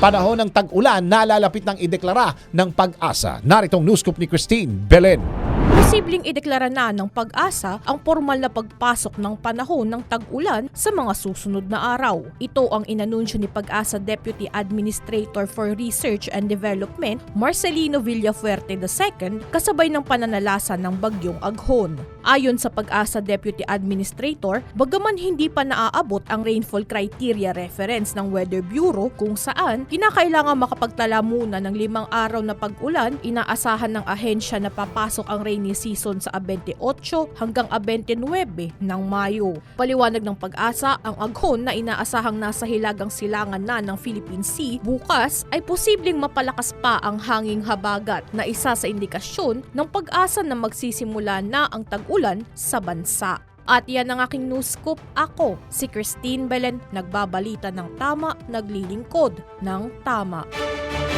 Panahon ng tag-ulan na lalapit ng ideklara ng pag-asa. Naritong news scoop ni Christine Belen. Posibleng ideklara na ng pag-asa ang formal na pagpasok ng panahon ng tag-ulan sa mga susunod na araw. Ito ang inanunsyo ni Pag-asa Deputy Administrator for Research and Development Marcelino Villafuerte II kasabay ng pananalasa ng bagyong Aghon. Ayon sa Pag-asa Deputy Administrator, bagaman hindi pa naaabot ang rainfall criteria reference ng Weather Bureau kung saan kinakailangan makapagtala muna ng limang araw na pag-ulan, inaasahan ng ahensya na papasok ang rainy season sa 28 hanggang 29 ng Mayo. Paliwanag ng pag-asa, ang aghon na inaasahang nasa hilagang silangan na ng Philippine Sea bukas ay posibleng mapalakas pa ang hanging habagat na isa sa indikasyon ng pag-asa na magsisimula na ang tag-ulan sa bansa. At yan ang aking news scoop. Ako, si Christine Belen, nagbabalita ng tama, naglilingkod ng tama.